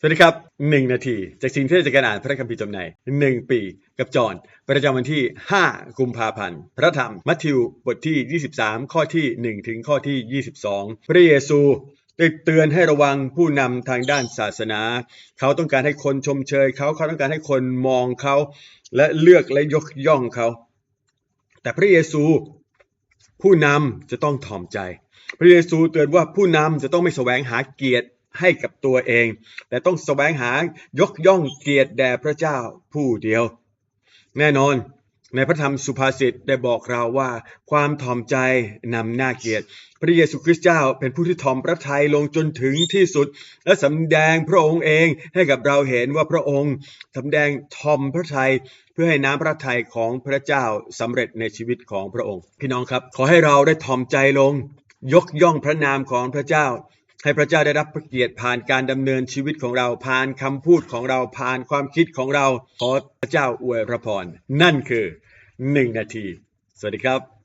สวัสดีครับ 1 นาที จากสิ่งที่จะการอ่านพระคัมภีร์จำใน 1 ปีกับจอห์นประจำวันที่ 5 กุมภาพันธ์ พระธรรม มัทธิวบทที่ 23 ข้อที่ 1 ถึงข้อที่ 22 พระเยซูได้เตือนให้ระวังผู้นำทางด้านศาสนา เขาต้องการให้คนชมเชยเขาเขาต้องการให้คนมองเขา และเลือกและยกย่องเขา แต่พระเยซู ผู้นำจะต้องถ่อมใจ พระเยซูเตือนว่าผู้นำจะต้องไม่แสวงหาเกียรติ ให้กับตัวเอง แต่ต้องแสวงหายกย่องเกียรติแด่พระเจ้าผู้เดียว แน่นอนในพระธรรมสุภาษิตได้บอกเราว่า ความถ่อมใจนำหน้าเกียรติ พระเยซูคริสต์เจ้าเป็นผู้ที่ถ่อมพระทัยลงจนถึงที่สุด และสำแดงพระองค์เองให้กับเราเห็นว่าพระองค์สำแดงถ่อมพระทัยเพื่อให้น้ำพระทัยของพระเจ้าสำเร็จในชีวิตของพระองค์ พี่น้องครับ ขอให้เราได้ถ่อมใจลง ยกย่องพระนามของพระเจ้า ให้พระเจ้าได้รับพระเกียรติผ่านการดำเนินชีวิตของเราผ่านคำพูดของเราผ่านความคิดของเราขอพระเจ้าอวยพระพรนั่นคือหนึ่งนาที สวัสดีครับ